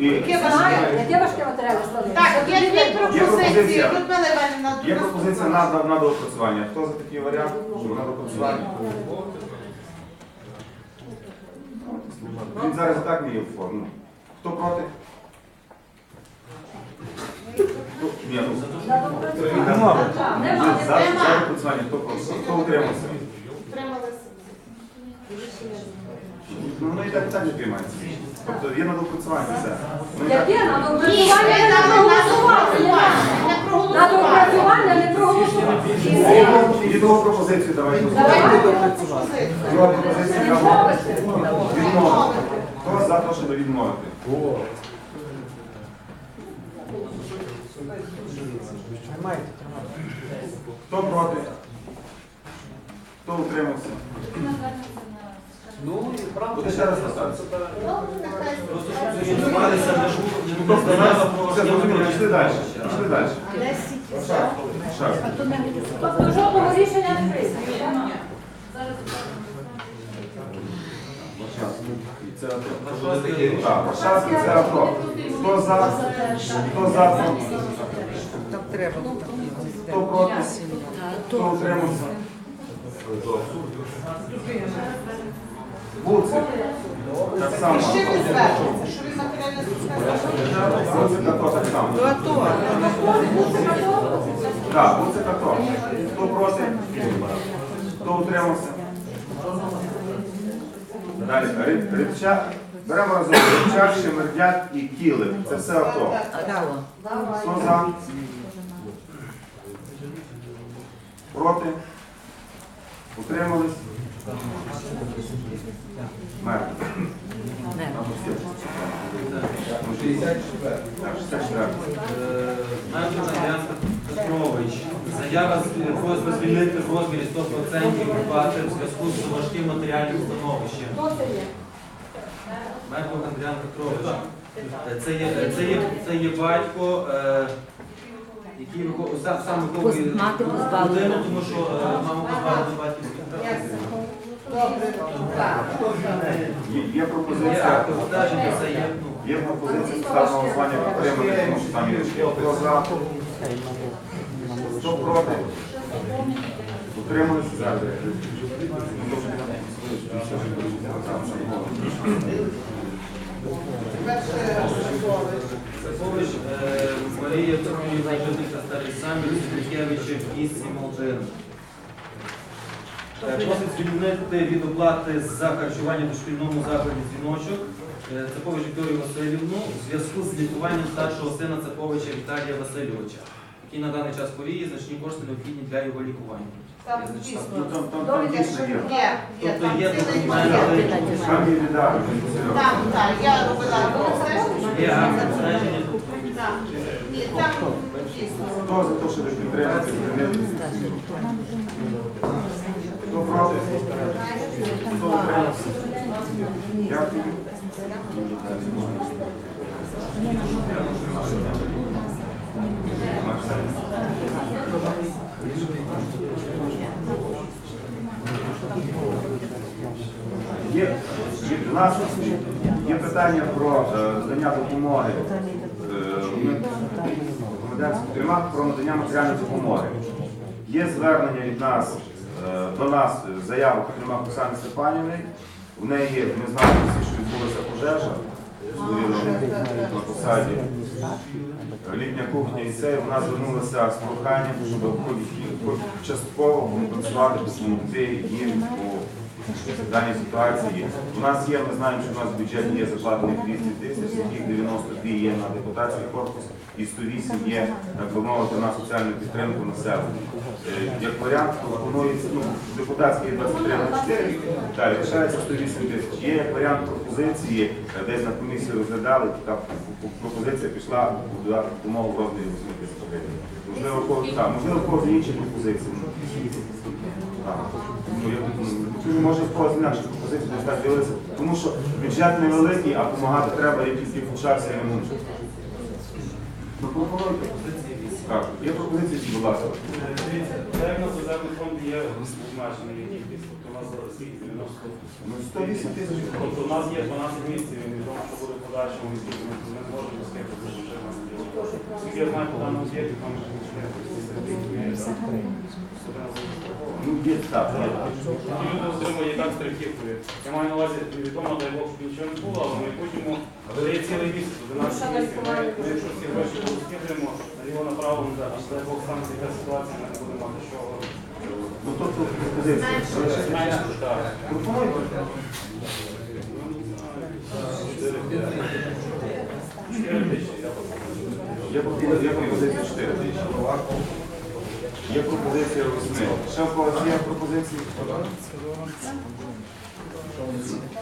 Яке важке? яке важке матеріальне складення. Так, є дві пропозиції. пропозиція. Людмила Іванівна, є пропозиція на, на, на доопрацювання. Хто за такий варіант? Щоб на доопрацювання? Він зараз і так не є в формі. Хто проти? Ну, Ні, ну, Нема. за, за доопрацювання. Хто проти? Хто утримався? Утрималися. Ну, воно і так і так не приймається. Тобто є на доопрацювання все. Воно і так- Яке на Ні, доопрацювання не на проголосували? На доопрацювання не проголосували. Того пропозицію, давайте. Друга пропозиція яка? відмовити. Хто за те, щоб відмовити? Хто проти? Хто утримався? Ну, і правда. Буде ще раз поставитися. Просто щоб зорієнтувалися, не ж не здавала про все зрозуміло, пішли далі. Пішли далі. Шаг. Тобто жодного рішення не прийнято. Час. Це Так, Варшавський це АТО. Хто за? Хто за? Так треба. Хто проти? Хто утримався? Буцик. Так само. Ще ви звернеться, що ви матеріальне складання. Буцик АТО так само. То АТО. Так, Буцик АТО. Хто проти? Хто утримався? Далі. Ри- Рибчак. Беремо разом Рибчак, Шемердяк і Кілик. Це все АТО. Дало. Хто за? Проти? Утримались? Мертві. 64. Мертвий Андріан Петрович. Заява просьба звільнити в розмірі 100% виплати в зв'язку з важким матеріальним становищем. Хто це є? Мертвий Андріан Петрович. Е, Це є, це є, це є батько, е, який вихов- сам, сам виховує мати позбавлена. людину, тому що е, мама позбавлена батьківських прав. Є, пропозиція. є, пропозиція ставити на голосування підтримати, тому що там є хто за, хто проти. За. Сакович е, Марія Петрівна, жителька Старий Самір, Сінкевича в місті Молдин. Е, Просить звільнити від оплати за харчування в дошкільному закладі дзвіночок е, Цапович Вікторію Васильівну у зв'язку з лікуванням старшого сина Цаповича Віталія Васильовича, який на даний час хворіє, значні кошти необхідні для його лікування. Там там, там, там дійсно є. Є, Тобто там є цілий документи. пакет. Там є віддати. Так, так, я робила. Є акт обстеження, Так. Ні, там дійсно. Хто за те, щоб підтримати, проти? Є, у нас є питання про е, надання допомоги е, громадянським про надання матеріальної допомоги. Є звернення від нас до нас заяву Катерина Оксани Степанівни. В неї ми знаємо всі, що відбулася пожежа на посаді. Літня кухня і це вона звернулася з проханням, щоб хоч частково компенсувати допомогти їм у даній ситуації. У нас є, ми знаємо, що у нас в бюджеті є закладених 200 тисяч, з яких 92 є на депутатський корпус і 108 є, так би мовити, на соціальну підтримку населення. Е, Як варіант пропонується, ну, депутатський 23 на 4, далі лишається 108 тисяч. Є як варіант пропозиції, е, десь на комісії розглядали, така пропозиція пішла у допомогу в розмірі 8 тисяч гривень. Можливо, у інші пропозиції. Так. Ну, я, ну, може, в когось інакше пропозиції десь так дивилися, тому що бюджет невеликий, а допомагати треба, як тільки почався ремонт. Ну, пропонуйте. Так, є пропозиції, будь ласка. Дивіться, як на соціальний фонд є кількість, тобто у нас зараз скільки 90. Ну, 108 тисяч. Тобто у нас є 12 місяців, і відомо, що буде в подальшому, і скільки ми ми Скільки я знаю по даному об'єкту, там Ну, є так. є. Люди отримують і так страхівкою. Я маю на увазі, відомо, дай Бог, щоб нічого не було, але в майбутньому дає цілий місяць, 11 місяців. Ми, ми, якщо ці гроші розкидаємо, наліво направо, аж дай Бог станеться яка ситуація, ми не будемо мати що. Ну, тобто так. Пропонуйте. Я пропозиція 4 тисячі. Є пропозиція 8. Ще в когось є пропозиції?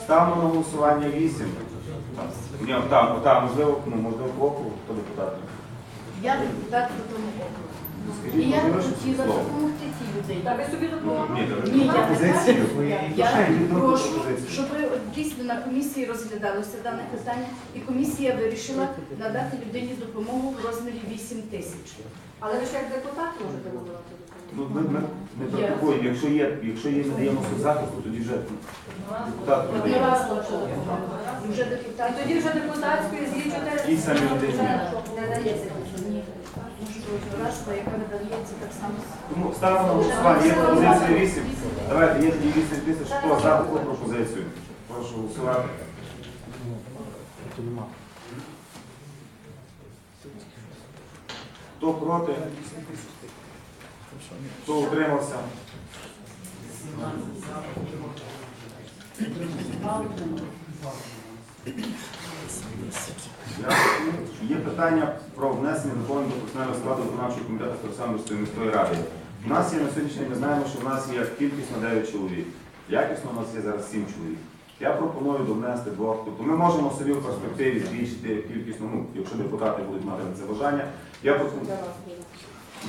Ставимо на голосування 8. Ні, так, так, можливо, ну, можливо, боку, хто депутат. Я депутат Верховного округу. І я можливо, хотіла допомогти цій людей. Та ви собі допомогли? Ні, Ні, я пропозицію. Я ну, прошу, щоб от дійсно на комісії розглядалося дане питання, і комісія вирішила надати людині допомогу в розмірі 8 тисяч. Але ви ж як депутат можете надавати Ну, ми, ми не практикуємо. Якщо є, якщо є, надаємо соцзахисту, тоді вже депутат продає. допомогу. І І тоді вже депутатської з її І самі людині. не дається. Само. Тому ставимо голосування. Є пропозиція 8. Давайте, є тоді 8 тисяч. Хто за таку пропозицію? Прошу голосувати. Хто проти? Хто утримався? Дякую. Є питання про внесення доповнень до персонального складу виконавчого комітету Олександрівської міської ради. У нас є на сьогоднішній день, ми знаємо, що в нас є кількість на 9 чоловік. Якісно у нас є зараз 7 чоловік. Я пропоную довнести двох. Тобто ми можемо собі в перспективі збільшити кількість, ну, якщо депутати будуть мати на це бажання. Я пропоную.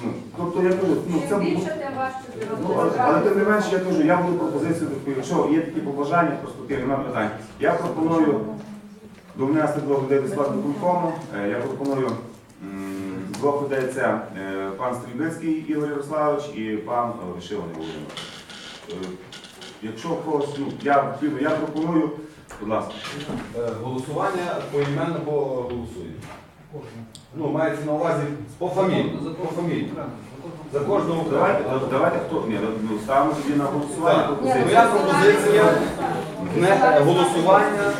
Ну, тобто я кажу, ну це Ну, але, тим не менше, я кажу, я буду пропозицію якщо є такі побажання в перспективі, немає питань. Я пропоную довнести двох людей до складу Я пропоную двох людей це е, пан Стрільбицький Ігор Ярославович і пан Вишиваний Володимир. Е, Якщо когось, ну, я, я пропоную, будь ласка. Е, Голосування поіменно по голосуємо. Ну, мається на увазі по фамілії. По фамілії. За кожного Давайте, давайте хто ні, ну, ставимо тоді на голосування Так. Моя пропозиція не е, голосування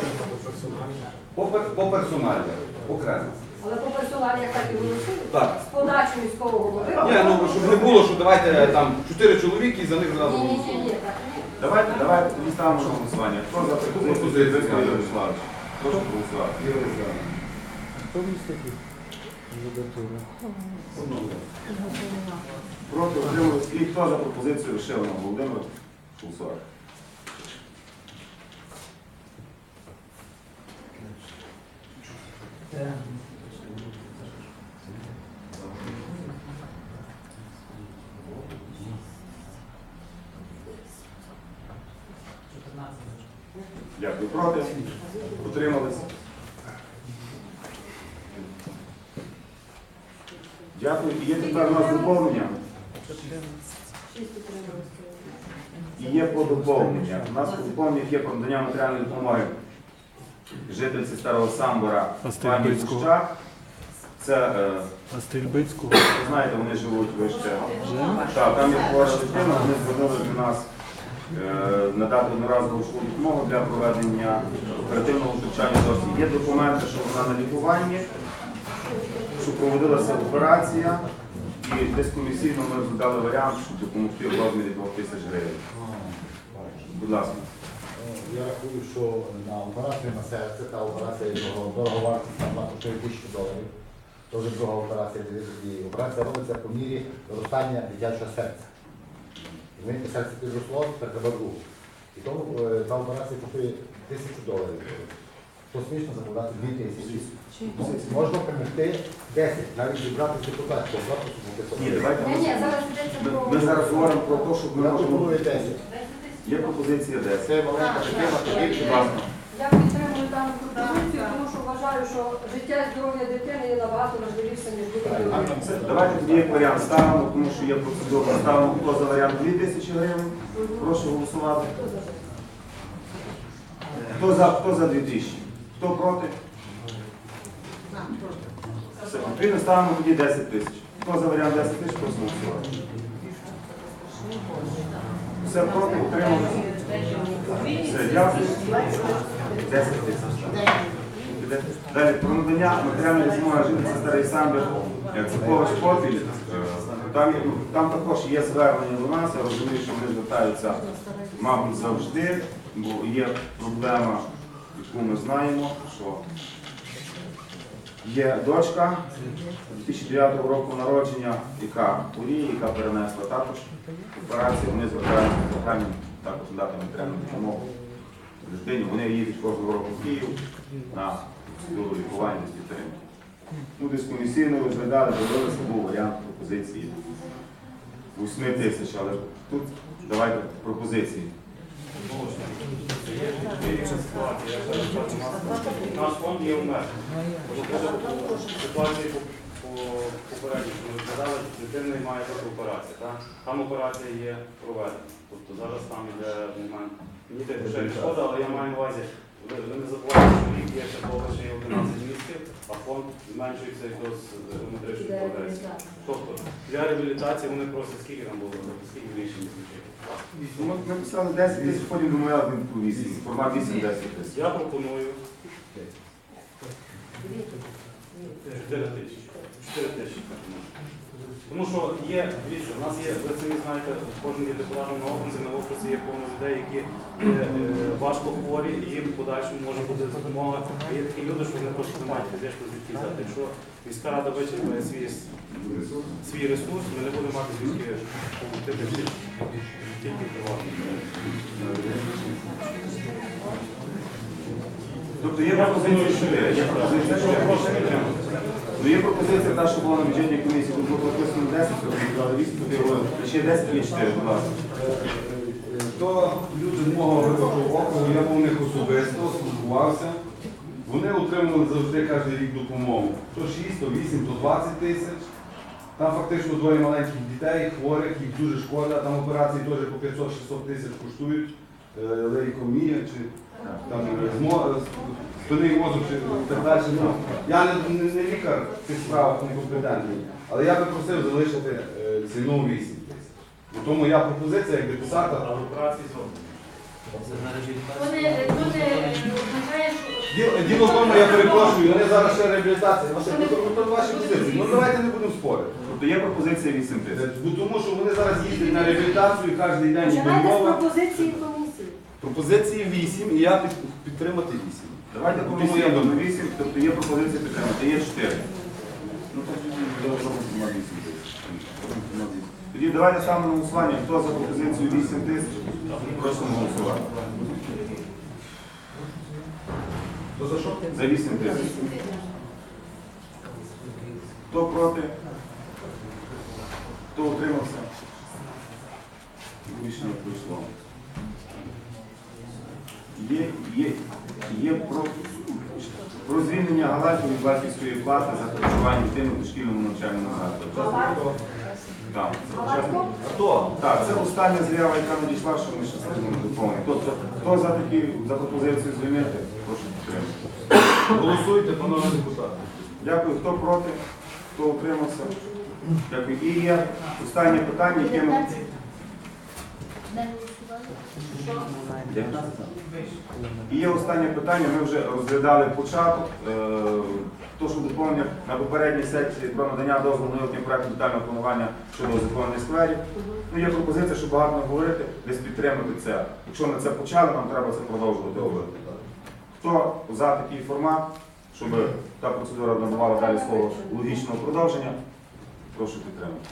по, по персоналі. Окремо. Але по персоналі як так і голосують. Так. З подачі міського голови. Ні, ну щоб не було, що давайте е, там чотири чоловіки і за них зразу Ні, ні, ні, ні, так. Давайте, давайте тоді ставимо на голосування. Хто за пропозицію Стрільбицького Ігоря Ярославовича? Прошу голосувати. Проти отримали і хто за пропозицію Вишиваного Володимира голосувати? Дякую. Проти? Утримались? Дякую. І є тепер у нас доповнення. І є по доповнення. У нас по доповненнях є про надання матеріальної допомоги Самбора пані Гущак. Це, е, А Стрільбицького? ви знаєте, вони живуть вище. Так, там є хвора дитина, вони звернули до нас е, надати одноразову школу допомогу для проведення оперативного втручання досвід. Є документи, що вона на лікуванні, що проводилася операція, і десь комісійно ми задали варіант, щоб допомогти в розмірі 2 тисяч гривень. Будь ласка. Я рахую, що на операцію на серце та операція дорого- дороговартісна на 4 тисячі доларів. Це вже друга операція. І операція робиться по мірі зростання дитячого серця. І Ми серце підросло, тепер треба другу. І тому е, та операція коштує тисячу доларів. Космічно замовляти 2 тисячі. Можна допомогти 10, навіть зібрати депутат, бо завтра щоб Ні, давайте. Ні, ні, зараз йдеться Ми, про... ми зараз говоримо про те, щоб ми можемо. 10. Є пропозиція 10. Це маленька дитина, то більше Будь. Я підтримую дану пропозицію, тому що вважаю, що життя і здоров'я дитини є набагато важливіше, ніж будь-який Давайте тоді як варіант ставимо, тому що є процедура. Ставимо хто за варіант 2 тисячі гривень. Прошу голосувати. Хто за, хто за 2 тисячі? Хто проти? Все, відповідно ставимо тоді 10 тисяч. Хто за варіант 10 тисяч, прошу голосувати. Все проти, утрималися. Все, дякую. 10 тисяч. Далі про надання матеріальної змоги жительці Старий Самбір Цепович Попіль. Е, Там, ну, там також є звернення до нас, я розумію, що вони звертаються, мабуть, завжди, бо є проблема, яку ми знаємо, що є дочка 2009 року народження, яка хворіє, яка перенесла також операцію. Вони звертаються з проханням також дати матеріальну допомогу дитині. Вони їдуть кожного року в Київ на процедуру лікування з підтримки. Ну, десь комісійно розглядали, дивилися, був варіант пропозиції 8 тисяч, але тут давайте пропозиції. Наш фонд є обмежений. Ситуації по по- попередньо, що ми розглядали, дитина має бути операція. Там операція є проведена. Тобто зараз там йде момент. Мені так ще не шкода, але я маю на увазі, ви, ви не забувайте, що рік є ще поки ще є 11 місяців, а фонд зменшується якраз з геометричної прогресії. Тобто для реабілітації вони просять скільки там було, скільки більше місяців. Ну, Ми ми писали 10 тисяч, потім домовляли один по 8, формат 8-10 тисяч. Я пропоную 4 тисячі. 4 тисячі. Тому що є, дивіться, у нас є, ви самі знаєте, кожен є депутатом на окрузі, на окрузі є повно людей, які е, важко хворі, і їм в подальшому може бути допомога. А є такі люди, що вони просто не мають фізично звідки взяти. Якщо міська рада вичерпає свій, свій ресурс, ми не будемо мати звідки тільки тільки приватні. Тобто є пропозиція 4. Є пропозиція 4. Ну, є пропозиція та, що була на бюджетній комісії, тут було прописано 10, тобто дали 8, туди. Ще 10 є 4, будь ласка. То люди з мого виборчого округу, я був у них особисто, спілкувався. Вони отримували завжди кожен рік допомогу. То 6, то 8, то 20 тисяч. Там фактично двоє маленьких дітей, хворих, їх дуже шкода. Там операції теж по 500-600 тисяч коштують. Е, Лейкомія чи там е, е, мозок чи так далі. Ну, я не, не, не лікар в цих справах не компетентний, але я би просив залишити е, ціну 8 тисяч. Бо Тому я пропозиція як депутата. Вони, вони означає, Діло, діло в тому, я перепрошую, вони зараз ще реабілітація. Ваше, ну, то, то ваші позиції. Ну давайте не будемо спорити. Тобто є пропозиція 8 тисяч. Е, Бо Тому що вони зараз їздять на реабілітацію кожен день Починайте з пропозиції комісії. Пропозиції 8 і я під, підтримати 8. Давайте думаю. 8, тобто є пропозиція підтримати, є 4. Ну, то тоді робимо формат 8 тисяч. Робимо формат 8. Тоді давайте ставимо на голосування, хто за пропозицію 8 тисяч, просимо голосувати. То за що? За 8 тисяч. Хто проти? Хто утримався? Рішення пройшло. Є, є, є про, про звільнення Галатів від батьківської плати за харчування дитини у дошкільному навчальному закладі. Так. Хто? Так, це остання заява, яка надійшла, що ми ще будемо доповнити. Тобто, хто за такі за пропозицію звільнити, прошу підтримати. Голосуйте, панове депутати. Дякую. Хто проти? Хто утримався? Дякую. І є останнє питання, яке ми. І є останнє питання, ми вже розглядали початок. Е, То, що доповнення на попередній сесії про надання дозволу на виготовлення проекту детального планування щодо озеленених скверів. Ну, є пропозиція, щоб багато говорити, десь підтримати це. Якщо ми це почали, нам треба це продовжувати робити. Хто за такий формат, щоб та процедура набувала далі свого логічного продовження, прошу підтримати.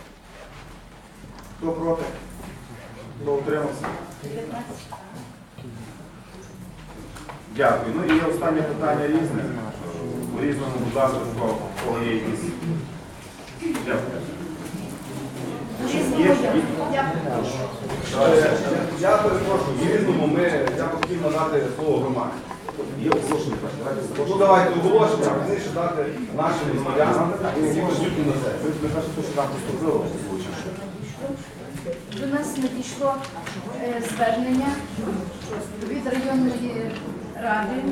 Хто проти? Хто утримався? Дякую. Ну і є останнє питання різне. По різному, будь ласка, хто є якісь. Дякую. Є, є. Е, Я перепрошую, в різному ми, я хотів надати слово громаді. Є оголошення. Давайте Ну давайте оголошення, а пізніше дати нашим громадянам, які присутні на сесії. Ви кажете, що там поступило. До нас надійшло е, звернення від районної ради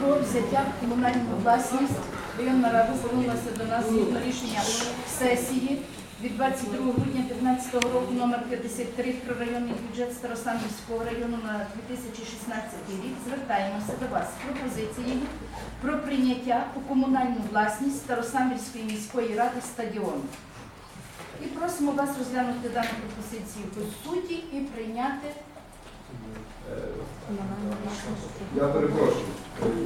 про взяття в комунальну власність районна рада звернулася до нас згідно рішення сесії від 22 грудня 2015 року номер 53 про районний бюджет Старосамівського району на 2016 рік. Звертаємося до вас з пропозицією про прийняття у комунальну власність Старосамівської міської ради стадіону. І просимо вас розглянути дану пропозицію по суті і прийняти. Я перепрошую.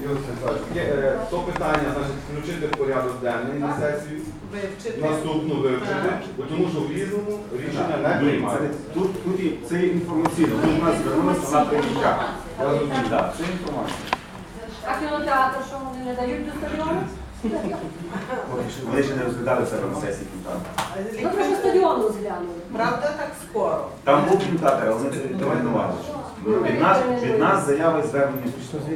Ігор Станіславович, є, е, То питання, значить, включити в порядок денний на сесію, Вивчити. наступну вивчити, бо тому що в різному рішення не приймається. тут, тут і- це є інформаційно. Тут у нас звернулися на прийняття. Я розумію. Так, це інформація. А кінотеатр, що вони не дають до стадіону? Вони ще не розглядали себе на сесії кінотеатру. Ну, треба стадіон розглянули. Правда, так скоро. Там був кінотеатр, але це давай Від нас, від нас заяви і звернення.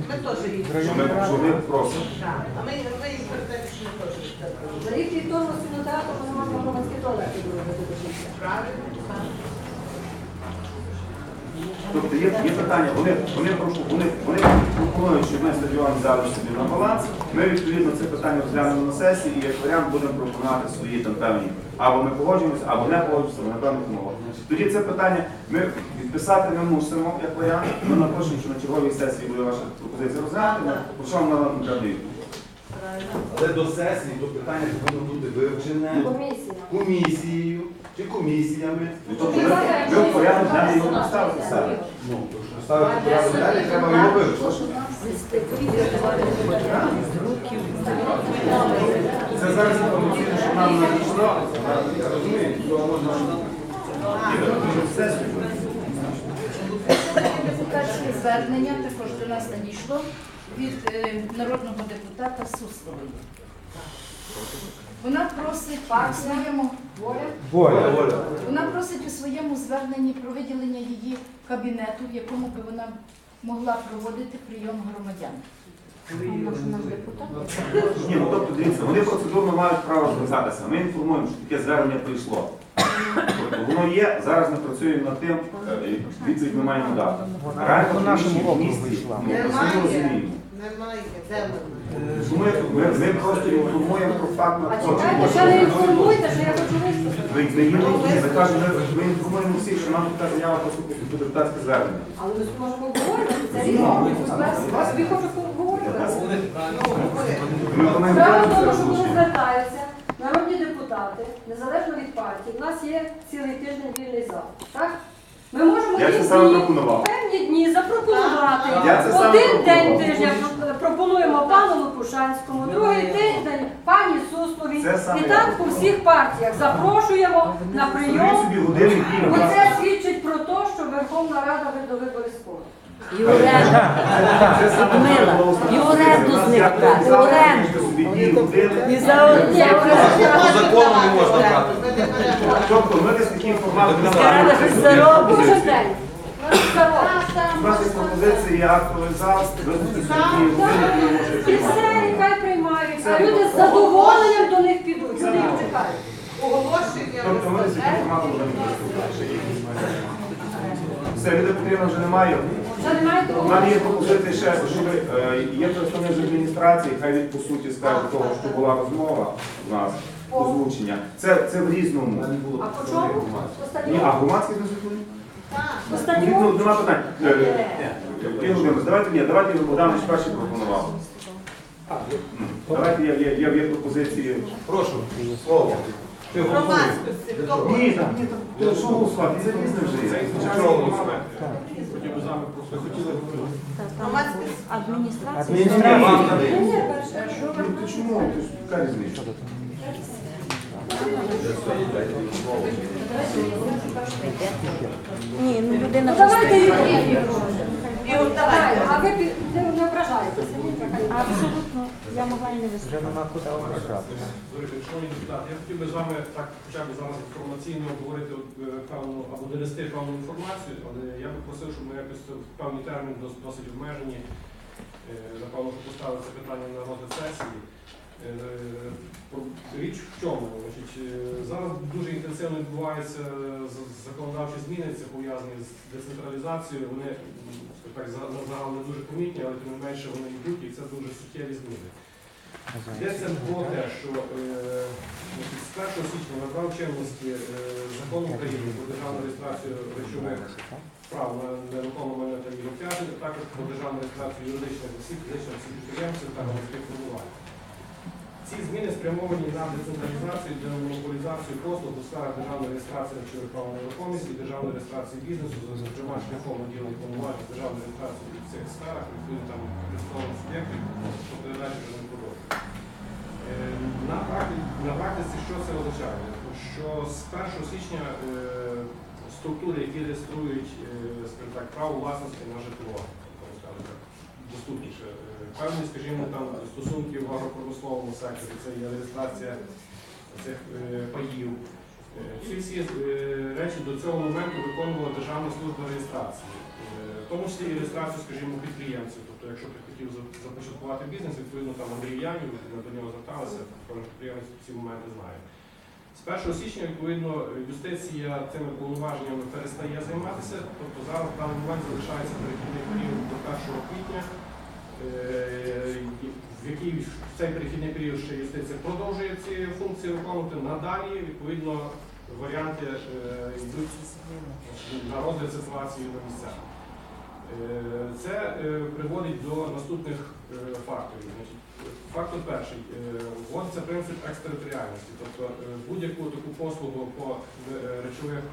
Ми теж їх. Що ми, що ми просимо. Так. А ми, ми їх претензії теж віддали. За рік від того з кінотеатру вони можна громадські туалети зробити до. Правильно? Так. Тобто є, є питання, вони, вони, вони, вони пропонують, щоб ми стадіон взяли собі на баланс. Ми відповідно це питання розглянемо на сесії і як варіант будемо пропонувати свої там певні. Або ми погоджуємося, або не погоджуємося, або на певних умовах. Тоді це питання ми відписати не мусимо, як варіант. Ми напишемо, що на черговій сесії буде ваша пропозиція розглянути, чому нам конкретно відповідь. Але до сесії то питання повинно бути вивчене комісією чи комісіями. Тобто ми, ми в порядок денний його поставити себе. Ну, то що ставити в порядок денний, треба його вивчити. Це зараз інформаційно, що нам надійшло. Я розумію, цього можна. Сесію. Депутатське звернення також до нас надійшло від е, народного депутата Суслової. Вона просить у своєму Воля, воля. вона просить у своєму зверненні про виділення її кабінету, в якому би вона могла проводити прийом громадян. Ні, ну тобто дивіться, вони процедурно мають право звертатися. Ми інформуємо, що таке звернення прийшло. Тобто воно є, зараз ми працюємо над тим, е, відповідь ми маємо дати. Реально в нашому місті ми працюємо розуміємо. Немає. Де ми? Ми, ми, ми просто інформуємо про факт А на чекайте, ще не інформуйте, що я хочу виступити. Ви, ви, ми ми, ми інформуємо всіх, що нам така заява поступить до депутатське звернення. Але ми можемо обговорювати. Це різно. Я собі хочу поговорювати. Ми Справа в тому, що вони звертаються, народні депутати, незалежно від партії. У нас є цілий тиждень вільний зал. Так? Ми можемо Я це саме пропонував. певні дні запропонувати. Я це саме Один день пропонував. тижня пропонуємо пану Лопушанському, другий тиждень пані Сусловій. Це саме І так по всіх партіях запрошуємо на Собі прийом. собі дні. Оце свідчить про те, що Верховна Рада до виборів скоро. І оренду. Це саме Людмила, і оренду з них брати, оренду. собі дві години. І за По закону не можна брати. Не беремо. Тобто ми десь такі формати не Рада щось заробить. Кожен день. У нас є пропозиції, актовий зал, години, І приймати. все, і хай приймають. А люди з задоволенням до них підуть. Люди їх чекають. Оголошення. Тобто ми вже не. Все, Ліда Петрівна вже немає. Немає У того. мене є пропозиція ще, щоб е, є представник з адміністрації, хай він по суті скаже того, що була розмова у нас, озвучення. Це, це в різному. А по чому? По Ні, а стадіону? дозвіл? По Ну, нема питань. Е, е, Володимирович, давайте ні, давайте Богданович перший пропонував. Давайте є, є, є, є пропозиції. Прошу, слово. Ти голосуєш. Громадськості. Хто Ні, ні, там, то що голосувати, це різне вже є. Чого голосуєте? Громадськості. Адміністрація. Вам. Ну, ти чому? Ти ж яка різниця? Вже Юрій. Ігор, давай. А ви не ображаєтеся. Абсолютно. Я могла і не виступити. Шановні депутати, я хотів би з вами так хоча б зараз інформаційно обговорити е, певну або донести певну інформацію, але я би просив, щоб ми якось в певний термін досить обмежені, е, напевно, що поставили це питання на розгляд сесії. Е, Річ в чому? Значить, е, зараз дуже інтенсивно відбуваються законодавчі зміни, це пов'язані з децентралізацією. Вони так за- на загал не дуже помітні, але тим не менше вони йдуть, і це дуже суттєві зміни. Йдеться про те, що е, з 1 січня набрав чинності е, закон України про державну реєстрацію речових прав на нерухоме майно та обтяжень, також про державну реєстрацію юридичних осіб, фізичних осіб підприємців та громадських формувань. Ці зміни спрямовані на децентралізацію, демонополізацію послуг у сферах державної реєстрації речових прав на нерухомість і державної реєстрації бізнесу, зокрема шляхом наділення повноважень державної реєстрації в цих сферах, відповідно там представлених суб'єктів, що передачі вже не продовжує. Е, На практиці, що це означає? Що з 1 січня е, структури, які реєструють е, так, право власності на житло, так, доступніше. Певні, скажімо, там стосунки в агропромисловому секторі, це є реєстрація цих е, паїв. Е, Ці всі е, речі до цього моменту виконувала Державна служба реєстрації, в тому числі і реєстрацію, скажімо, підприємців. Тобто, якщо ти хотів започаткувати бізнес, відповідно там Андрій Янів, ми до нього зверталися, кожен підприємець ці моменти знає. З 1 січня, відповідно, юстиція цими повноваженнями перестає займатися, тобто зараз в даний момент залишається перехідний період до 1 квітня, в який в цей перехідний період ще юстиція продовжує ці функції виконувати. Надалі, відповідно, варіанти е, йдуть на розгляд ситуації на місцях. Е, Це е, приводить до наступних е, факторів. Фактор перший. Е, Вводиться принцип екстериторіальності, тобто е, будь-яку таку послугу по е, речових е,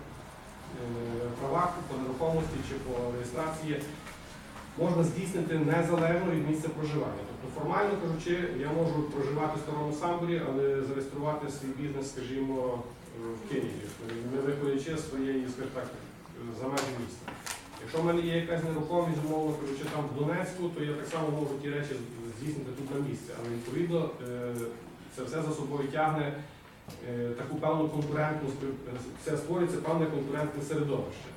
правах, по нерухомості чи по реєстрації можна здійснити незалежно від місця проживання. Тобто, формально кажучи, я можу проживати в старому самбурі, але зареєструвати свій бізнес, скажімо, е, в Києві, не виходячи з своєї, так, за межі міста. Якщо в мене є якась нерухомість, умовно кажучи, там в Донецьку, то я так само можу ті речі здійснити тут на місці. Але відповідно е, це все за собою тягне е, таку певну конкурентну, це створюється певне конкурентне середовище.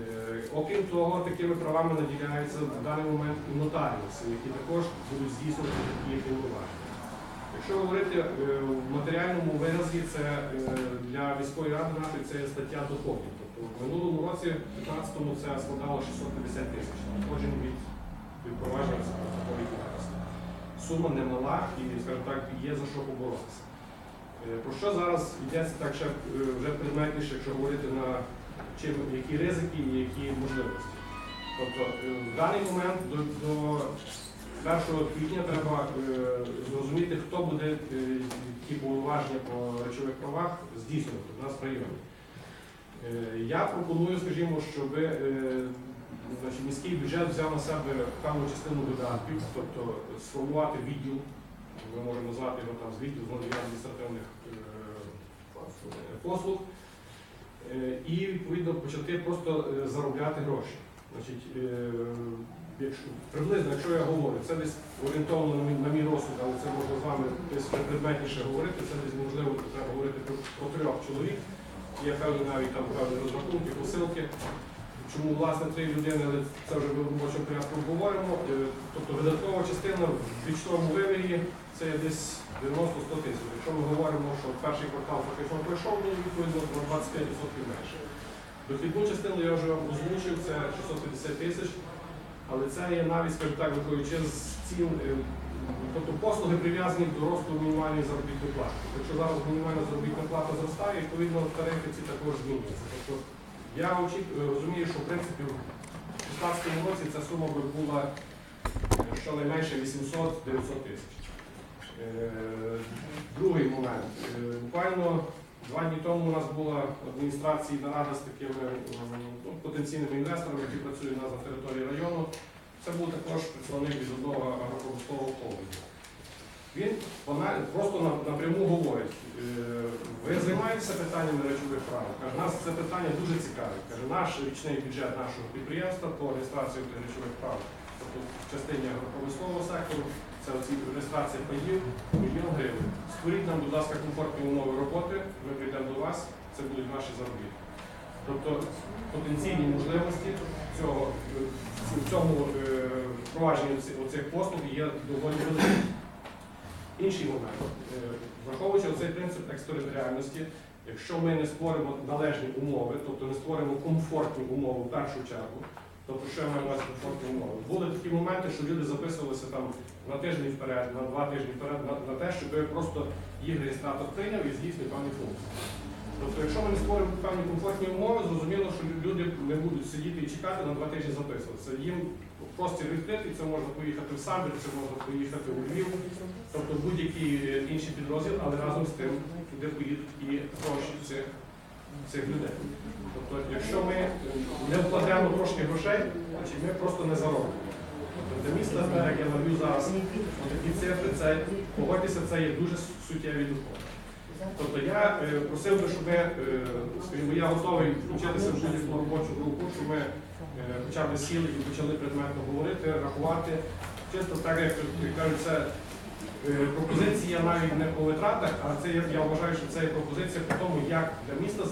Е, Окрім того, такими правами наділяються в даний момент і нотаріуси, які також будуть здійснювати такі повноваження. Якщо говорити е, в матеріальному виразі, це е, для військової ради нашої це стаття доходів. Тобто в минулому році, в 15-му, це складало 650 тисяч надходжень від, від провадження такої діяльності. Сума немала і, скажімо так, є за що поборотися. Е, Про що зараз йдеться так ще е, вже предметніше, якщо говорити на чим, які ризики і які можливості. Тобто е, в даний момент до, до 1 квітня треба е, зрозуміти, хто буде е, ті повноваження по речових правах здійснювати в нас в районі. Я пропоную, скажімо, щоб значить, міський бюджет взяв на себе певну частину видатків, тобто сформувати відділ, ми можемо назвати його там з відділ з надання адміністративних послуг, і відповідно почати просто е, заробляти гроші. Значить, е, якщо, приблизно, якщо я говорю, це десь орієнтовно на мій, на мій розсуд, але це можна з вами десь предметніше говорити, це десь можливо треба говорити про, про трьох чоловік. Є певні навіть там певні розрахунки, посилки. Чому власне три людини, але це вже в робочому порядку обговоримо. Е, Тобто видаткова частина в річному вимірі це десь 90-100 тисяч. Якщо ми говоримо, що перший квартал фактично пройшов, ну, відповідно на 25% менше. Дохідну частину я вже озвучив, це 650 тисяч, але це є навіть, скажімо так, виходячи з цін, е, тобто послуги прив'язані до росту мінімальної заробітної плати. Якщо зараз мінімальна заробітна плата зростає, відповідно тарифи ці також змінюються. Я е, розумію, що в принципі в 2016 році ця сума була е, щонайменше 800-900 тисяч. Е, Другий момент. Буквально два дні тому у нас була адміністрації нарада з такими ну, потенційними інвесторами, які працюють у нас на території району. Це був також представник від одного агропромислового холдингу. Він просто напряму говорить, е, ви займаєтеся питаннями речових прав. Каже, нас це питання дуже цікаве. Каже, наш річний бюджет нашого підприємства по реєстрації речових прав, тобто в частині агропромислового сектору, це оці реєстрація паїв, мільйон гривень. Створіть нам, будь ласка, комфортні умови роботи, ми прийдемо до вас, це будуть ваші заробітки. Тобто потенційні можливості цього, в цьому е, впровадженні оцих послуг є доволі великі. Інший момент. Е, Враховуючи цей принцип екстериторіальності, якщо ми не створимо належні умови, тобто не створимо комфортні умови в першу чергу, тобто що я маю комфортні умови. Були такі моменти, що люди записувалися там на тиждень вперед, на два тижні вперед, на, на те, щоб просто їх реєстратор прийняв і здійснив певні функції. Тобто, якщо ми не створимо певні комфортні умови, зрозуміло, що люди не будуть сидіти і чекати на два тижні записуватися. Їм простір відкритий, це можна поїхати в Самбір, це можна поїхати у Львів, тобто будь-який інший підрозділ, але разом з тим туди поїдуть і гроші цих, цих людей. Тобто, якщо ми не вкладемо трошки грошей, значить ми просто не заробимо. Тобто для міста, як я навів зараз такі цифри, це погодьтеся, це є дуже суттєві доходи. Тобто я е, просив би, щоб е, скажімо, я готовий включитися в будь-яку робочу групу, щоб ми е, хоча б сіли і почали предметно говорити, рахувати. Чисто так, як кажуть, це е, пропозиція навіть не по витратах, а це я- вважаю, що це є пропозиція по тому, як для міста